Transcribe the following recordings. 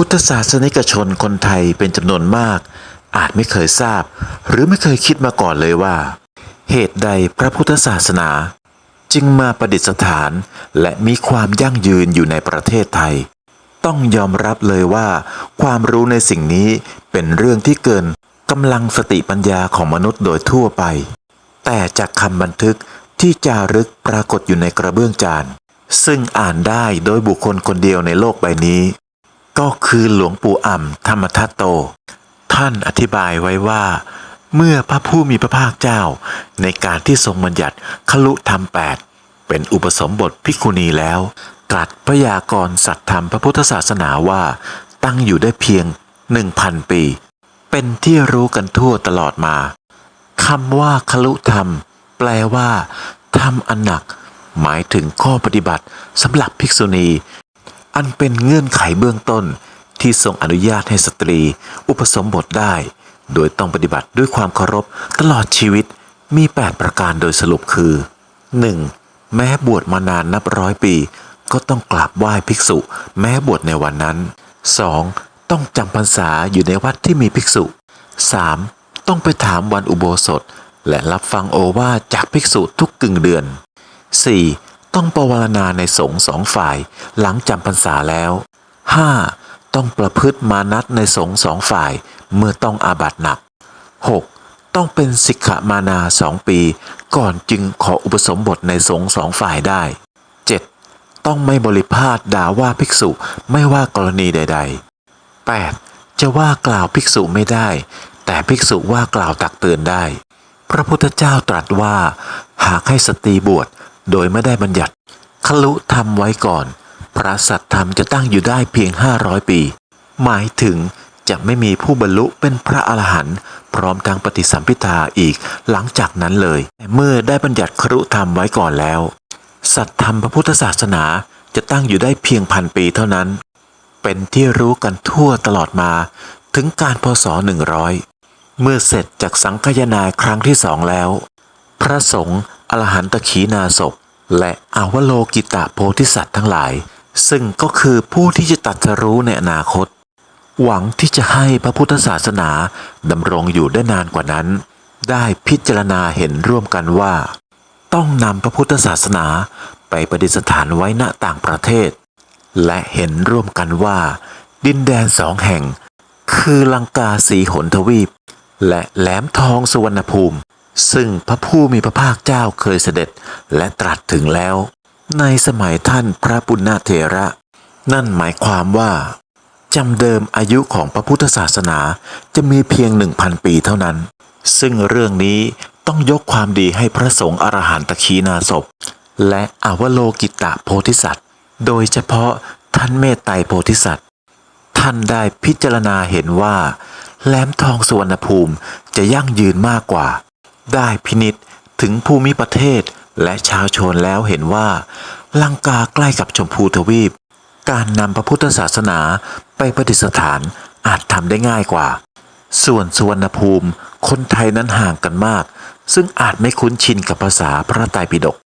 พุทธศาสนิกชนคนไทยเป็นจำนวนมาก อาจไม่เคยทราบ หรือไม่เคยคิดมาก่อนเลยว่า เหตุใดพระพุทธศาสนา จึงมาประดิษฐาน และมีความยั่งยืนอยู่ในประเทศไทย ต้องยอมรับเลยว่า ความรู้ในสิ่งนี้เป็นเรื่องที่เกินกำลังสติปัญญาของมนุษย์โดยทั่วไป แต่จากคำบันทึกที่จารึกปรากฏอยู่ในกระเบื้องจาน ซึ่งอ่านได้โดยบุคคลคนเดียวในโลกใบนี้ ก็คือหลวงปู่อ่ำธรรมทัตโต ท่านอธิบายไว้ว่า เมื่อพระผู้มีพระภาคเจ้า ในการที่ทรงบัญญัติขลุธรรมแปดเป็นอุปสมบทภิกขุณีแล้ว ตรัสพยากรสัตธรรมพระพุทธศาสนาว่า ตั้งอยู่ได้เพียงหนึ่งพันปี เป็นที่รู้กันทั่วตลอดมาคำว่าขลุธรรม แปลว่าธรรมอันหนัก หมายถึงข้อปฏิบัติสำหรับภิกษุณี อันเป็นเงื่อนไขเบื้องต้นที่ทรงอนุญาตให้สตรี อุปสมบทได้ โดยต้องปฏิบัติด้วยความเคารพตลอดชีวิตมี 8 ประการโดยสรุปคือ 1. แม้บวชมานานนับร้อยปี ก็ต้องกราบไหว้ภิกษุ แม้บวชในวันนั้น 2. ต้องจำพรรษาอยู่ในวัดที่มีภิกษุ 3. ต้องไปถามวันอุโบสถ และรับฟังโอวาจากภิกษุทุกกึ่งเดือน 4. ต้องปวารณาในสงฆ์สองฝ่ายหลังจำพรรษาแล้ว 5. ต้องประพฤติมานัดในสงฆ์สองฝ่ายเมื่อต้องอาบัติหนัก 6. ต้องเป็นสิกขมานาสองปี ก่อนจึงขออุปสมบทในสงฆ์สองฝ่ายได้ 7. ต้องไม่บริพาทด่าว่าภิกษุไม่ว่ากรณีใด ๆ 8. จะว่ากล่าวภิกษุไม่ได้ แต่ภิกษุว่ากล่าวตักเตือนได้ พระพุทธเจ้าตรัสว่า หากให้สตรีบวช โดยไม่ได้บัญญัติขลุทำไว้ก่อน พระสัตธรรมจะตั้งอยู่ได้เพียง 500 ปี หมายถึงจะไม่มีผู้บรรลุเป็นพระอรหันต์พร้อมทั้งปฏิสัมพิทาอีกหลังจากนั้นเลยแต่เมื่อได้บัญญัติครุธรรมไว้ก่อนแล้ว สัตธรรมพระพุทธศาสนาจะตั้งอยู่ได้เพียงพันปีเท่านั้น เป็นที่รู้กันทั่วตลอดมาถึงการพศ100 เมื่อเสร็จจากสังคายนาครั้งที่สองแล้ว พระสงฆ์ อรหันตขีนาศพและอวโลกิตะโพธิสัตว์ทั้งหลาย ซึ่งก็คือผู้ที่จะตัดสรู้ในอนาคต หวังที่จะให้พระพุทธศาสนาดำรงอยู่ได้นานกว่านั้น ได้พิจารณาเห็นร่วมกันว่า ต้องนำพระพุทธศาสนาไปประดิษฐานไว้ณต่างประเทศ และเห็นร่วมกันว่า ดินแดนสองแห่ง คือลังกาสีหนทวีป และแหลมทองสุวรรณภูมิ ซึ่งพระผู้มีพระภาคเจ้าเคยเสด็จและตรัสถึงแล้ว ในสมัยท่านพระปุณณเถระ นั่นหมายความว่าจำเดิมอายุของพระพุทธศาสนาจะมีเพียงหนึ่งพันปีเท่านั้น ซึ่งเรื่องนี้ต้องยกความดีให้พระสงฆ์อรหันตขีนาศพ และอวโลกิตะโพธิสัตว์ โดยเฉพาะท่านเมตไตรโพธิสัตว์ ท่านได้พิจารณาเห็นว่าแหลมทองสุวรรณภูมิจะยั่งยืนมากกว่า ได้พินิษถึงภูมิประเทศและชาวชนแล้วเห็นว่าลังกาใกล้กับชมพูทวีป การนำพระพุทธศาสนาไปประดิษฐานอาจทำได้ง่ายกว่า ส่วนสุวรรณภูมิคนไทยนั้นห่างกันมาก ซึ่งอาจไม่คุ้นชินกับภาษาพระไตรปิฎก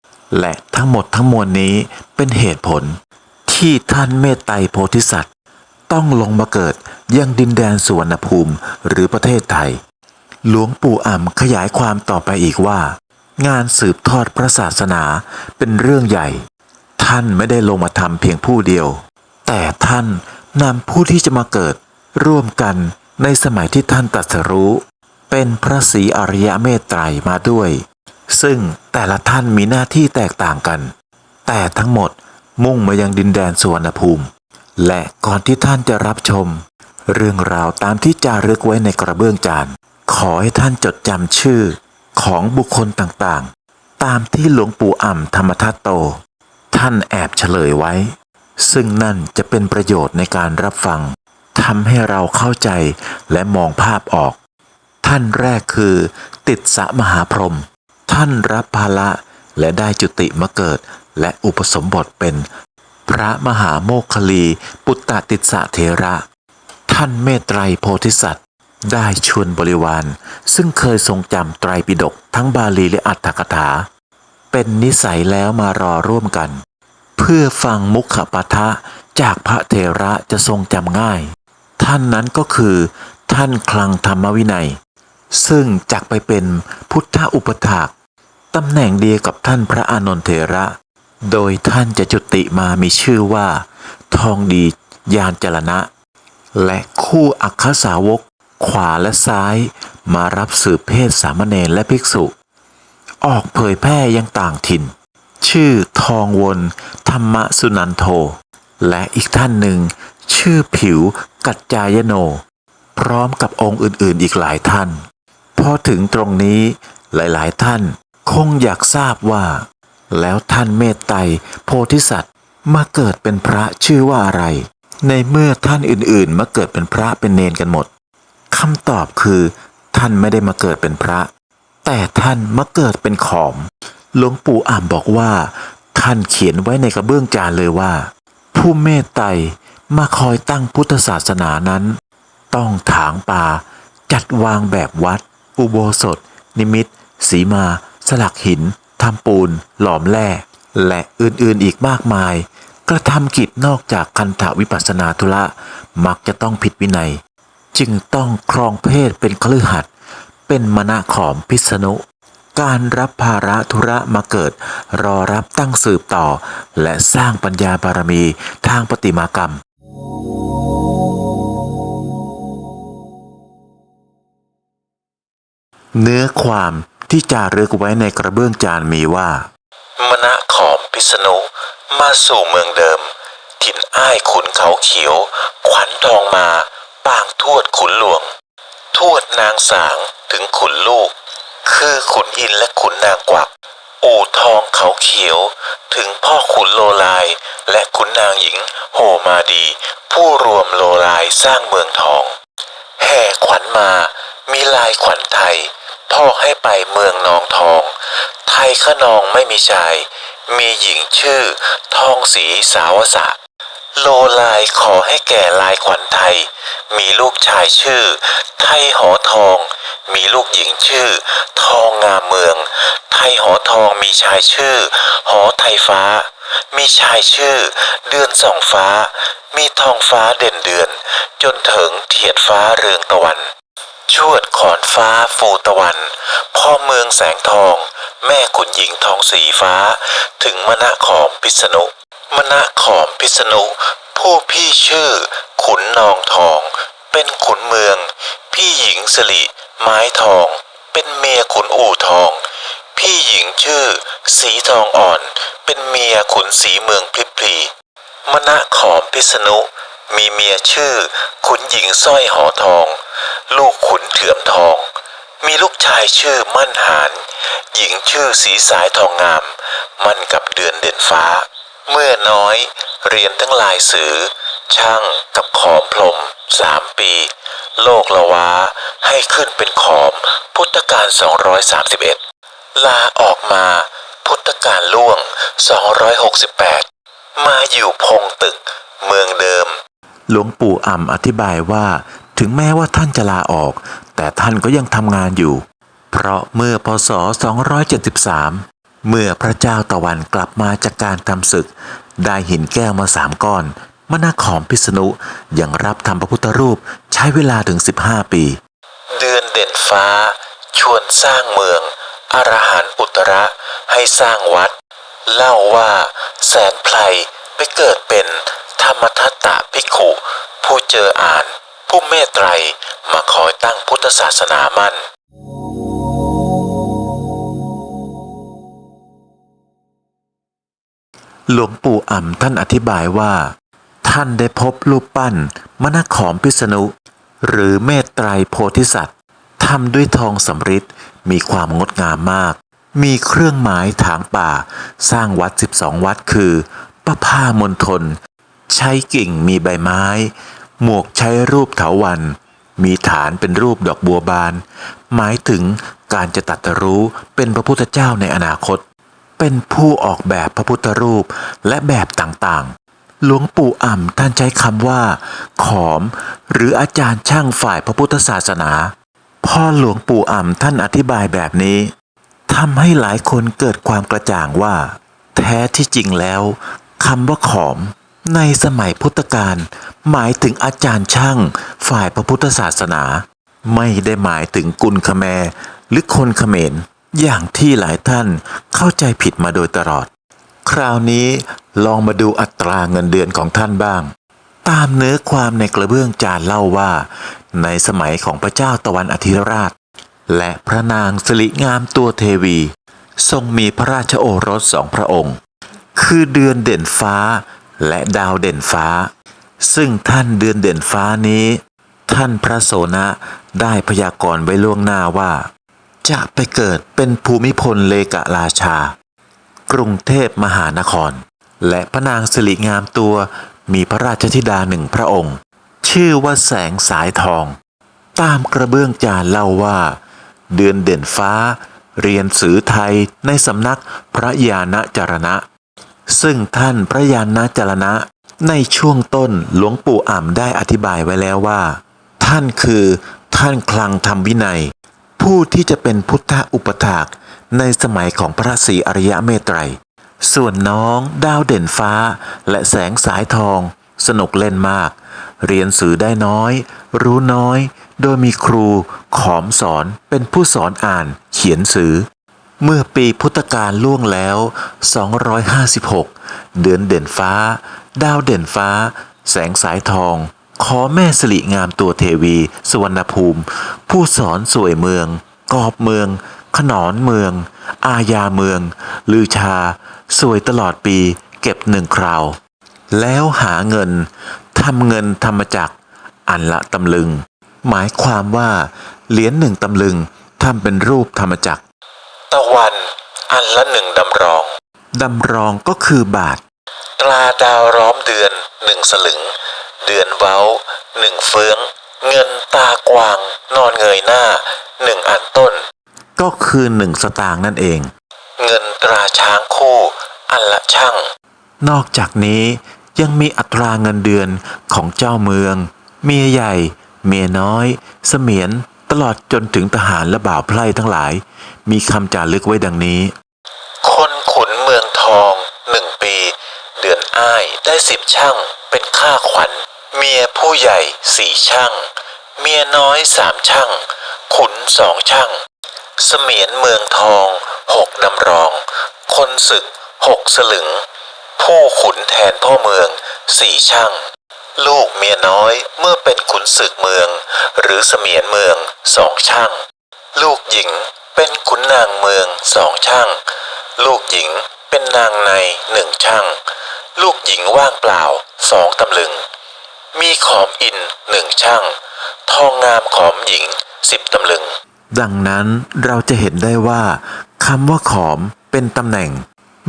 และทั้งหมดทั้งมวลนี้เป็นเหตุผล ที่ท่านเมตไตรโพธิสัตว์ ต้องลงมาเกิดยังดินแดนสุวรรณภูมิหรือประเทศไทย หลวงปู่อ่ำขยายความต่อไปอีกว่า งานสืบทอดพระศาสนาเป็นเรื่องใหญ่ ท่านไม่ได้ลงมาทำเพียงผู้เดียว แต่ท่านนำผู้ที่จะมาเกิด ร่วมกันในสมัยที่ท่านตรัสรู้ เป็นพระศรีอริยเมตไตรมาด้วย ซึ่งแต่ละท่านมีหน้าที่แตกต่างกัน แต่ทั้งหมดมุ่งมายังดินแดนสุวรรณภูมิ และก่อนที่ท่านจะรับชม เรื่องราวตามที่จารึกไว้ในกระเบื้องจาน ขอให้ท่านจดจำชื่อของบุคคลต่างๆ ตามที่หลวงปู่อ่ำธรรมทัตโต ท่านแอบเฉลยไว้ ซึ่งนั่นจะเป็นประโยชน์ในการรับฟังทำให้เราเข้าใจและมองภาพออก ท่านแรกคือ ติดสะมหาพรหมท่านรับภาระและได้จุติมาเกิด และอุปสมบทเป็น พระมหาโมคคลี ปุตตติสะเทระ ท่านเมตไตรโพธิสัตว์ ได้ชวนบริวาร ซึ่งเคยทรงจำไตรปิฎกทั้งบาลีและอัตถกถา เป็นนิสัยแล้วมารอร่วมกัน เพื่อฟังมุขปะทะจากพระเทระจะทรงจำง่าย ท่านนั้นก็คือ ท่านคลังธรรมวินัย ซึ่งจักไปเป็นพุทธอุปถากตำแหน่งเดียวกับท่านพระอานนทเถระ โดยท่านจะจุติมามีชื่อว่า ทองดียานจรณะ และคู่อัคคสาวก ขวาและซ้าย มารับสืบเพศสามเณรและภิกษุ ออกเผยแพร่ยังต่างถิ่น ชื่อทองวนธรรมสุนันโท และอีกท่านหนึ่ง ชื่อผิวกัจจายโน พร้อมกับองค์อื่นๆอีกหลายท่าน พอถึงตรงนี้หลายๆท่านคงอยากทราบว่า แล้วท่านเมตไตรโพธิสัตว์มาเกิดเป็นพระชื่อว่าอะไร ในเมื่อท่านอื่นๆ มาเกิดเป็นพระเป็นเนนกันหมด คำตอบคือ ท่านไม่ได้มาเกิดเป็นพระ แต่ท่านมาเกิดเป็นขอม หลวงปู่อ่ำบอกว่า ท่านเขียนไว้ในกระเบื้องจานเลยว่า ผู้เมตไตรมาคอยตั้งพุทธศาสนานั้น ต้องถางป่า จัดวางแบบวัด อุโบสถ นิมิต สีมา สลักหินทำปูน หลอมแร่และอื่นๆอีกมากมาย กระทำกิจนอกจากคันธวิปัสสนาธุระ มักจะต้องผิดวินัย จึงต้องครองเพศเป็นคลือหัดเป็นมณะขอมพิษณุ การรับภาระธุระมาเกิด รอรับตั้งสืบต่อ และสร้างปัญญาบารมีทางปฏิมากรรมเนื้อความที่จารึกไว้ในกระเบื้องจานมีว่า มณะขอมพิษณุมาสู่เมืองเดิม ถิ่นอ้ายขุนเขาเขียว ขวัญทองมา ปางทวดขุนหลวง ทวดนางสางถึงขุนลูก คือขุนอินและขุนนางกวัก อู่ทองเขาเขียว ถึงพ่อขุนโลลาย และขุนนางหญิงโหมาดี ผู้รวมโลลายสร้างเมืองทอง แห่ขวัญมา มีลายขวัญไทย พ่อให้ไปเมืองนองทอง ไทยขนองไม่มีชาย มีหญิงชื่อ ทองสีสาวสะ โลลายขอให้แก่ลายขวัญไทย มีลูกชายชื่อ ไทยหอทอง มีลูกหญิงชื่อ ทองงามเมือง ไทยหอทองมีชายชื่อ หอไทยฟ้า มีชายชื่อ เดือนส่องฟ้า มีทองฟ้าเด่นเดือน จนถึงเทียดฟ้าเรืองตะวัน ชวดขอนฟ้าฟูตะวัน พ่อเมืองแสงทอง แม่ขุนหญิงทองสีฟ้า ถึงมณะขอมพิษณุ มณะขอมพิษณุ ผู้พี่ชื่อ ขุนนองทอง เป็นขุนเมือง พี่หญิงสิริไม้ทอง เป็นเมียขุนอู่ทอง พี่หญิงชื่อ สีทองอ่อน เป็นเมียขุนสีเมืองพลิบพลีมณะขอมพิษณุมีเมียชื่อ ขุนหญิงสร้อยหอทอง ลูกขุนเถื่อมทอง มีลูกชายชื่อมั่นหาน หญิงชื่อสีสายทองงาม มั่นกับเดือนเด่นฟ้า เมื่อน้อยเรียนทั้งลายสือ ช่างกับขอมพรมสามปี โลกละวาให้ขึ้นเป็นขอม พุทธกาล231 ลาออกมา พุทธกาลล่วง 268 มาอยู่พงตึก เมืองเดิม หลวงปู่อ่ำอธิบายว่า ถึงแม้ว่าท่านจะลาออก แต่ท่านก็ยังทำงานอยู่ เพราะเมื่อพศ 273 เมื่อพระเจ้าตะวันกลับมาจากการทำศึก ได้หินแก้วมาสามก้อนมนาขอมพิษณุยังรับทำพระพุทธรูปใช้เวลาถึง 15 ปี เดือนเด่นฟ้า ชวนสร้างเมือง อรหันต์อุตระให้สร้างวัด เล่าว่าแสนไพรไปเกิดเป็นธรรมทัตตะภิกขุ ผู้เจออ่าน ผู้เมตไตรมาคอยตั้งพุทธศาสนามั่น หลวงปู่อ่ำท่านอธิบายว่า ท่านได้พบรูปปั้นมณขอมพิษณุ หรือเมตไตรโพธิสัตว์ทำด้วยทองสำริดมีความงดงามมาก มีเครื่องหมายถางป่า สร้างวัด 12 วัดคือประผ้ามณฑลใช้กิ่งมีใบไม้ หมวกใช้รูปเถาวัน มีฐานเป็นรูปดอกบัวบาน หมายถึงการจะตัดรู้เป็นพระพุทธเจ้าในอนาคต เป็นผู้ออกแบบพระพุทธรูปและแบบต่างๆ หลวงปู่อ่ำท่านใช้คำว่า ขอม หรืออาจารย์ช่างฝ่ายพระพุทธศาสนา พอหลวงปู่อ่ำท่านอธิบายแบบนี้ทำให้หลายคนเกิดความกระจ่างว่า แท้ที่จริงแล้วคำว่าขอม ในสมัยพุทธกาลหมายถึงอาจารย์ช่างฝ่ายพระพุทธศาสนา ไม่ได้หมายถึงกุลคแมหรือคนขเขมร อย่างที่หลายท่านเข้าใจผิดมาโดยตลอด คราวนี้ลองมาดูอัตราเงินเดือนของท่านบ้าง ตามเนื้อความในกระเบื้องจานเล่าว่า ในสมัยของพระเจ้าตะวันอธิราช และพระนางสิริงามตัวเทวี ทรงมีพระราชโอรสสองพระองค์ คือเดือนเด่นฟ้าและดาวเด่นฟ้า ซึ่งท่านเดือนเด่นฟ้านี้ ท่านพระโสนะได้พยากรณ์ไว้ล่วงหน้าว่า จะไปเกิดเป็นภูมิพลเลกะราชา กรุงเทพมหานคร และพระนางสิริงามตัวมีพระราชธิดาหนึ่งพระองค์ ชื่อว่าแสงสายทอง ตามกระเบื้องจานเล่าว่า เดือนเด่นฟ้า เรียนสือไทยในสำนักพระยาณจารณะ ซึ่งท่านพระยาณจารณะในช่วงต้นหลวงปู่อ่ำได้อธิบายไว้แล้วว่า ท่านคือท่านคลังธรรมวินัย ผู้ที่จะเป็นพุทธอุปถากในสมัยของพระศรีอริยะเมตไตร ส่วนน้องดาวเด่นฟ้า และแสงสายทอง สนุกเล่นมาก เรียนสื่อได้น้อย รู้น้อย โดยมีครูขอมสอนเป็นผู้สอนอ่านเขียนสื่อเมื่อปีพุทธกาลล่วงแล้ว 256 เดือนเด่นฟ้า ดาวเด่นฟ้า แสงสายทอง ขอแม่สิริงามตัวเทวี สุวรรณภูมิ ผู้สอนสวยเมือง กอบเมือง ขนอนเมือง อาญาเมือง ลือชา สวยตลอดปี เก็บหนึ่งคราว แล้วหาเงินทำเงินธรรมจักอันละตำลึง หมายความว่า เหรียญหนึ่งตำลึงทำเป็นรูปธรรมจักตะวันอันละหนึ่งดำรอง ดำรองก็คือบาท ตราดาวร้อมเดือนหนึ่งสลึง เดือนเว้าหนึ่งเฟือง เงินตากวาง นอนเงยหน้าหนึ่งอันต้น ก็คือหนึ่งสตางค์นั่นเอง เงินตราช้างคู่ อันละช่าง นอกจากนี้ยังมีอัตราเงินเดือนของเจ้าเมือง เมียใหญ่ เมียน้อย เสมียนตลอดจนถึงทหารและบ่าวไพร่ทั้งหลาย มีคำจารึกไว้ดังนี้ คนขุนเมืองทองหนึ่งปี เดือนอ้ายได้สิบช่างเป็นค่าขวัญ เมียผู้ใหญ่สี่ช่าง เมียน้อยสามช่าง ขุนสองช่าง เสมียนเมืองทองหกดำรอง คนศึกหกสลึง ผู้ขุนแทนพ่อเมืองสี่ช่าง ลูกเมียน้อยเมื่อเป็นขุนศึกเมือง หรือเสมียนเมืองสองช่าง ลูกหญิงเป็นขุนนางเมืองสองช่าง ลูกหญิงเป็นนางในหนึ่งช่าง ลูกหญิงว่างเปล่าสองตำลึง มีขอมอินหนึ่งช่าง ทองงามขอมหญิงสิบตำลึง ดังนั้นเราจะเห็นได้ว่าคำว่าขอมเป็นตำแหน่ง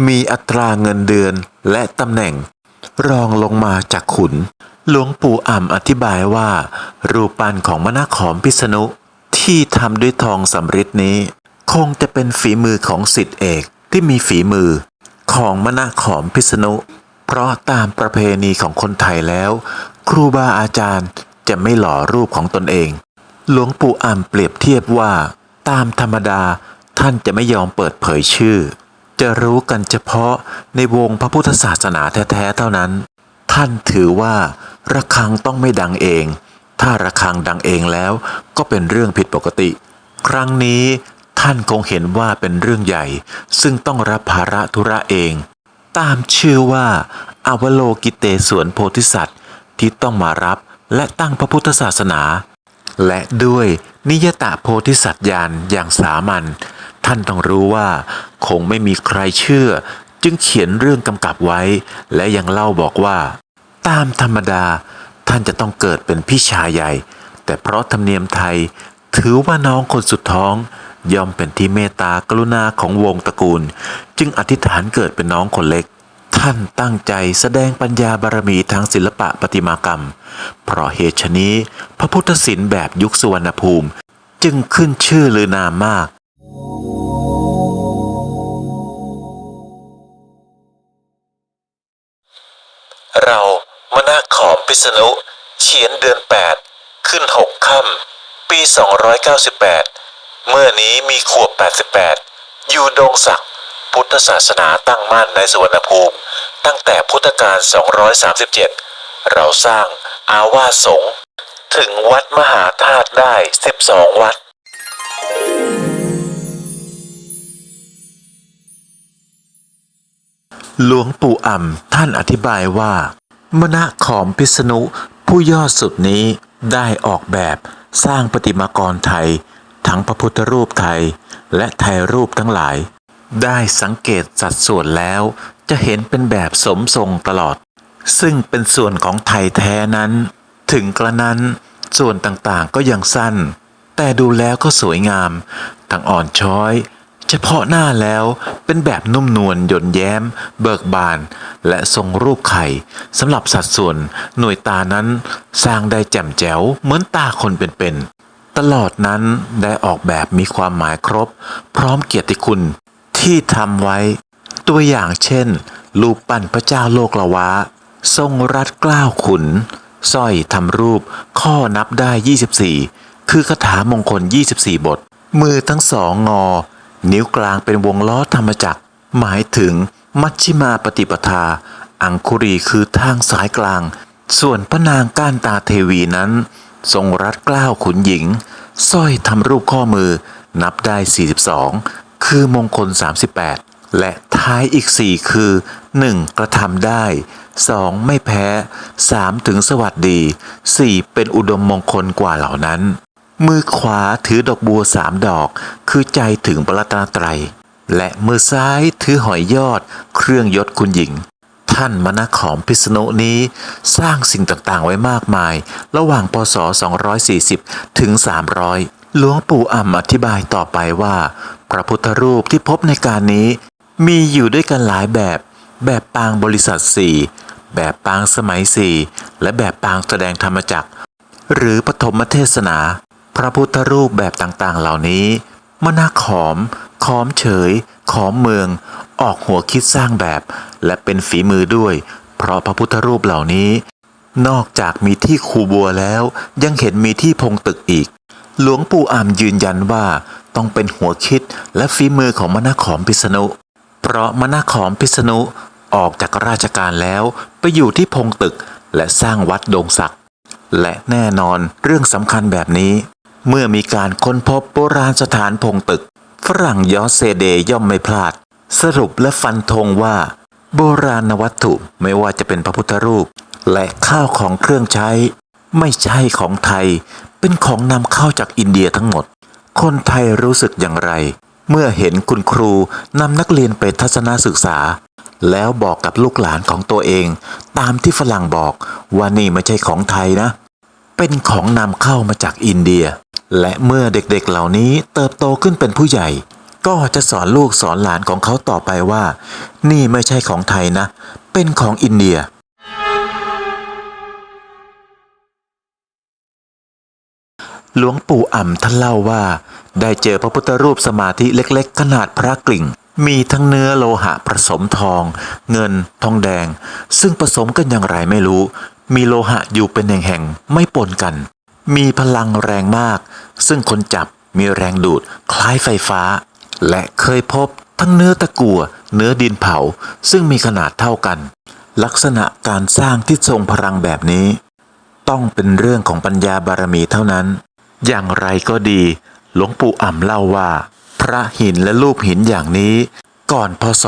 มีอัตราเงินเดือนและตำแหน่ง รองลงมาจากขุน หลวงปู่อ่ำอธิบายว่า รูปปั้นของมณขอมพิษณุที่ทำด้วยทองสำริดนี้ คงจะเป็นฝีมือของสิทธิเอกที่มีฝีมือ ของมณขอมพิษณุเพราะตามประเพณีของคนไทยแล้ว ครูบาอาจารย์จะไม่หล่อรูปของตนเอง หลวงปู่อ่ำเปรียบเทียบว่า ตามธรรมดาท่านจะไม่ยอมเปิดเผยชื่อ จะรู้กันเฉพาะในวงพระพุทธศาสนาแท้ๆเท่านั้น ท่านถือว่าระฆังต้องไม่ดังเอง ถ้าระฆังดังเองแล้วก็เป็นเรื่องผิดปกติ ครั้งนี้ท่านคงเห็นว่าเป็นเรื่องใหญ่ ซึ่งต้องรับภาระธุระเอง ตามชื่อว่าอวโลกิเตสวนโพธิสัตว์ ที่ต้องมารับและตั้งพระพุทธศาสนา และด้วยนิยตะโพธิสัตว์ญาณอย่างสามัญท่านต้องรู้ว่า คงไม่มีใครเชื่อ จึงเขียนเรื่องกำกับไว้ และยังเล่าบอกว่า ตามธรรมดาท่านจะต้องเกิดเป็นพี่ชายใหญ่ แต่เพราะธรรมเนียมไทย ถือว่าน้องคนสุดท้องย่อมเป็นที่เมตตากรุณาของวงตระกูล จึงอธิษฐานเกิดเป็นน้องคนเล็ก ท่านตั้งใจแสดงปัญญาบารมีทางศิลปะประติมากรรม เพราะเหตุชนี้ พระพุทธศิลป์แบบยุคสุวรรณภูมิ จึงขึ้นชื่อลือนามมากเรามนาขอมพิษณุเฉียนเดือน 8 ขึ้น 6 ค่ำ ปี 298 เมื่อนี้มีขวบ 88 อยู่ดงศักดิ์ พุทธศาสนาตั้งมั่นในสุวรรณภูมิ ตั้งแต่พุทธกาล 237 เราสร้างอาวาสสงฆ์ถึงวัดมหาธาตุได้ 12 วัดหลวงปู่อ่ำท่านอธิบายว่า มณะขอมพิษณุผู้ยอดสุดนี้ได้ออกแบบสร้างประติมากรไทย ทั้งพระพุทธรูปไทย และไทยรูปทั้งหลาย ได้สังเกตสัดส่วนแล้ว จะเห็นเป็นแบบสมทรงตลอด ซึ่งเป็นส่วนของไทยแท้นั้น ถึงกระนั้นส่วนต่างๆก็ยังสั้น แต่ดูแล้วก็สวยงาม ทั้งอ่อนช้อย เฉพาะหน้าแล้วเป็นแบบนุ่มนวลหย่นแย้ม เบิกบาน และทรงรูปไข่สำหรับสัดส่วนหน่วยตานั้น สร้างได้แจ่มแจ๋วเหมือนตาคนเป็นๆตลอดนั้นได้ออกแบบมีความหมายครบ พร้อมเกียรติคุณ ที่ทำไว้ ตัวอย่างเช่น รูปปั้นพระเจ้าโลกละวะ ทรงรัดกล้าวขุนสร้อยทำรูปข้อนับได้ 24 คือคาถามงคล 24 บท มือทั้งสองงอ นิ้วกลางเป็นวงล้อธรรมจักร หมายถึงมัชชิมาปฏิปทา อังคุรีคือทางสายกลาง ส่วนพระนางก้านตาเทวีนั้น ทรงรัดกล้าวขุนหญิงสร้อยทำรูปข้อมือนับได้ 42 คือมงคล 38 และท้ายอีก 4 คือ 1. กระทำได้ 2. ไม่แพ้ 3. ถึงสวัสดี 4. เป็นอุดมมงคลกว่าเหล่านั้น มือขวาถือดอกบัวสามดอก คือใจถึงปรัตนตร และมือซ้ายถือหอยยอด เครื่องยศคุณหญิง ท่านมณขอมพิษณุนี้ สร้างสิ่งต่างๆไว้มากมาย ระหว่างปศ240 ถึง 300 หลวงปู่อ่ำอธิบายต่อไปว่า พระพุทธรูปที่พบในการนี้ มีอยู่ด้วยกันหลายแบบ แบบปางบริษัทสี่แบบปางสมัยสี่และแบบปางแสดงธรรมจักร หรือปฐมเทศนา พระพุทธรูปแบบต่างๆ เหล่านี้มนาขอม ขอมเฉย ขอมเมือง ออกหัวคิดสร้างแบบ และเป็นฝีมือด้วย เพราะพระพุทธรูปเหล่านี้ นอกจากมีที่คูบัวแล้ว ยังเห็นมีที่พงตึกอีก หลวงปู่อามยืนยันว่า ต้องเป็นหัวคิดและฝีมือของมนาขอมพิษณุ เพราะมนาขอมพิษณุออกจากราชการแล้วไปอยู่ที่พงตึกและสร้างวัดดงศักดิ์และแน่นอนเรื่องสำคัญแบบนี้ เมื่อมีการค้นพบโบราณสถานพงตึก ฝรั่งยอเซเดย์ย่อมไม่พลาด สรุปและฟันธงว่า โบราณวัตถุไม่ว่าจะเป็นพระพุทธรูป และข้าวของเครื่องใช้ ไม่ใช่ของไทย เป็นของนำเข้าจากอินเดียทั้งหมด คนไทยรู้สึกอย่างไร เมื่อเห็นคุณครูนำนักเรียนไปทัศนศึกษา แล้วบอกกับลูกหลานของตัวเอง ตามที่ฝรั่งบอกว่านี่ไม่ใช่ของไทยนะ เป็นของนำเข้ามาจากอินเดีย และเมื่อเด็กๆเหล่านี้เติบโตขึ้นเป็นผู้ใหญ่ ก็จะสอนลูกสอนหลานของเขาต่อไปว่า นี่ไม่ใช่ของไทยนะ เป็นของอินเดีย หลวงปู่อ่ำท่านเล่าว่า ได้เจอพระพุทธรูปสมาธิเล็กๆ ขนาดพระกลิ่ง มีทั้งเนื้อโลหะผสมทอง เงิน ทองแดง ซึ่งผสมกันอย่างไรไม่รู้ มีโลหะอยู่เป็นแห่งๆไม่ปนกัน มีพลังแรงมาก ซึ่งคนจับมีแรงดูดคล้ายไฟฟ้า และเคยพบทั้งเนื้อตะกั่วเนื้อดินเผา ซึ่งมีขนาดเท่ากัน ลักษณะการสร้างที่ทรงพลังแบบนี้ ต้องเป็นเรื่องของปัญญาบารมีเท่านั้น อย่างไรก็ดี หลวงปู่อ่ำเล่าว่า พระหินและรูปหินอย่างนี้ ก่อนพศ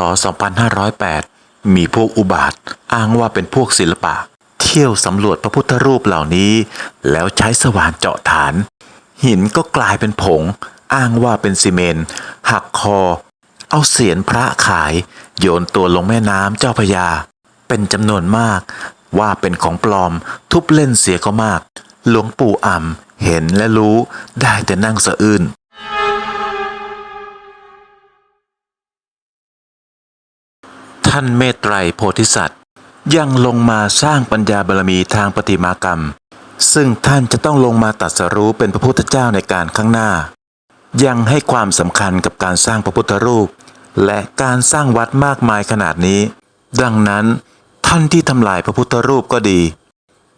2508 มีพวกอุบาทอ้างว่าเป็นพวกศิลปะ เที่ยวสำรวจพระพุทธรูปเหล่านี้ แล้วใช้สว่านเจาะฐาน หินก็กลายเป็นผง อ้างว่าเป็นซีเมนหักคอ เอาเสียนพระขาย โยนตัวลงแม่น้ำเจ้าพยา เป็นจำนวนมากว่าเป็นของปลอมทุบเล่นเสียก็มาก หลวงปู่อ่ำ เห็นและรู้ได้แต่นั่งสะอื้นท่านเมตไตรโพธิสัตว์ ยังลงมาสร้างปัญญาบารมีทางปฏิมากรรม ซึ่งท่านจะต้องลงมาตัดสรู้เป็นพระพุทธเจ้าในการข้างหน้า ยังให้ความสำคัญกับการสร้างพระพุทธรูป และการสร้างวัดมากมายขนาดนี้ ดังนั้นท่านที่ทำลายพระพุทธรูปก็ดี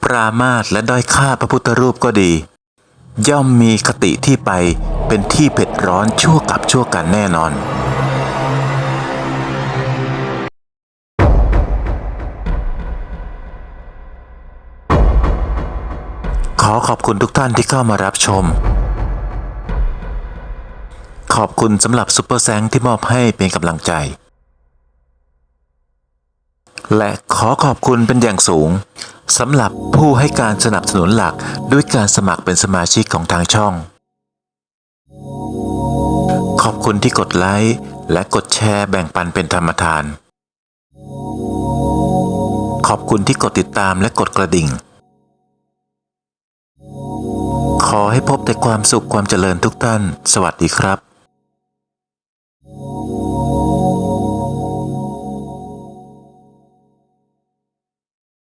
ปรามาสและด้อยค่าพระพุทธรูปก็ดี ย่อมมีคติที่ไปเป็นที่เผ็ดร้อนชั่วกับชั่วกันแน่นอน ขอขอบคุณทุกท่านที่เข้ามารับชม ขอบคุณสำหรับซุปเปอร์แซงที่มอบให้เป็นกำลังใจ และขอขอบคุณเป็นอย่างสูงสำหรับผู้ให้การสนับสนุนหลักด้วยการสมัครเป็นสมาชิกของทางช่อง ขอบคุณที่กดไลค์และกดแชร์แบ่งปันเป็นธรรมทาน ขอบคุณที่กดติดตามและกดกระดิ่ง ขอให้พบแต่ความสุขความเจริญทุกท่าน สวัสดีครับ